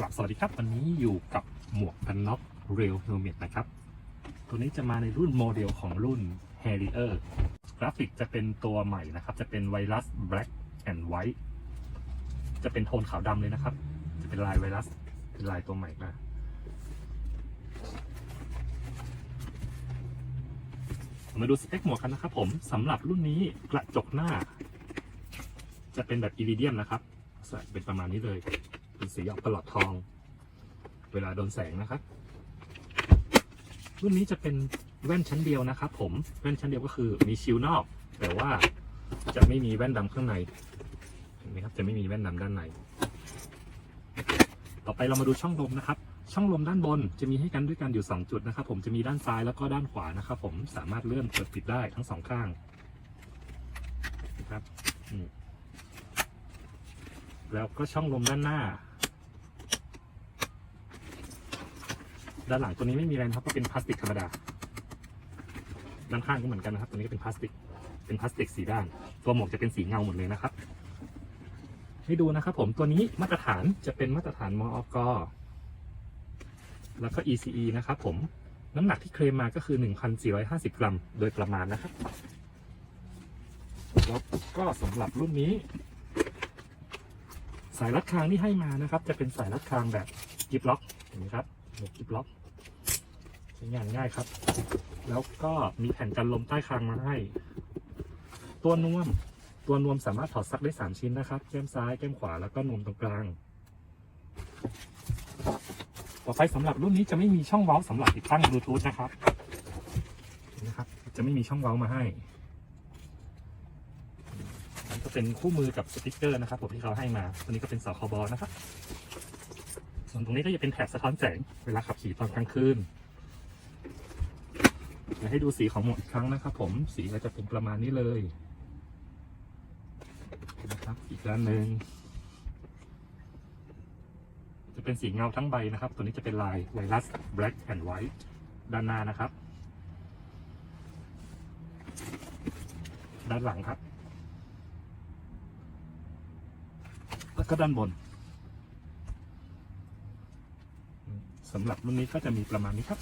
กลับสวัสดีครับวันนี้อยู่กับหมวกกันน็อก Real Helmet นะครับ ตัวนี้จะมาในรุ่นโมเดลของรุ่น Harrier กราฟิกจะเป็นตัวใหม่นะครับ จะเป็นไวรัส Black and White จะเป็นโทนขาวดำเลยนะครับ จะเป็นลายไวรัส เป็นลายตัวใหม่มามาดูสเปคหมวกกันนะครับผมสำหรับรุ่นนี้กระจกหน้า จะเป็นแบบอิริเดียมนะครับ เป็นประมาณนี้เลย เป็นสีออกประหลอดทอง เวลาโดนแสงนะครับ รุ่นนี้จะเป็นแว่นชั้นเดียวนะครับผม แว่นชั้นเดียวก็คือมีชิลนอก แต่ว่าจะไม่มีแว่นดำข้างใน เห็นไหมครับ จะไม่มีแว่นดำด้านใน ต่อไปเรามาดูช่องลมนะครับ ช่องลมด้านบนจะมีให้กันด้วยกันอยู่ 2 จุดนะครับ ผม จะมีด้านซ้ายแล้วก็ด้านขวานะครับ ผม สามารถเลื่อนเปิดปิดได้ทั้งสองข้างนะครับ แล้วก็ช่องลมด้านหน้า ด้านหลังตัวนี้ไม่มีอะไรนะครับก็เป็นพลาสติกธรรมดา ด้านข้างก็เหมือนกันนะครับ ตัวนี้ก็เป็นพลาสติก เป็นพลาสติกสีด้าน ตัวหมวกจะเป็นสีเงาหมดเลยนะครับ ให้ดูนะครับผม ตัวนี้มาตรฐานจะเป็นมาตรฐานมอกแล้วก็ ECE นะครับผม น้ำหนักที่เคลมมาก็คือ 1,450 กรัม โดยประมาณนะครับแล้วก็สำหรับรุ่นนี้ สายรัดคางที่ให้มานะครับ จะเป็นสายรัดคางแบบกิฟล็อกเห็นไหมครับแบบกิฟล็อก งานง่ายครับ แล้วก็มีแผ่นกันลมใต้คางมาให้ ตัวนวม ตัวนวมสามารถถอดซักได้ 3 ชิ้นนะครับ แก้มซ้าย แก้มขวา แล้วก็นวมตรงกลาง ต่อไปสำหรับรุ่นนี้จะไม่มีช่องเว้าสำหรับติดตั้งบลูทูธนะครับเห็นะครับ จะไม่มีช่องเว้ามาให้อันนก็เป็นคู่มือกับสติกเกอร์นะครับผมที่เขาให้มาตัวนี้ก็เป็นสคบนะครับ ส่วนตรงนี้ก็จะเป็นแถบสะท้อนแสง เวลาขับขี่ตอนกลางคืน เดี๋ยวให้ดูสีของหมวกอีกครั้งนะครับ ผมสีก็จะเป็นประมาณนี้เลยนะครับอีกด้านหนึ่งจะเป็นสีเงาทั้งใบนะครับ ตัวนี้จะเป็นลายไวรัส black and white ด้านหน้านะครับ ด้านหลังครับ แล้วก็ด้านบนสำหรับรุ่นนี้ก็จะมีประมาณนี้ครับ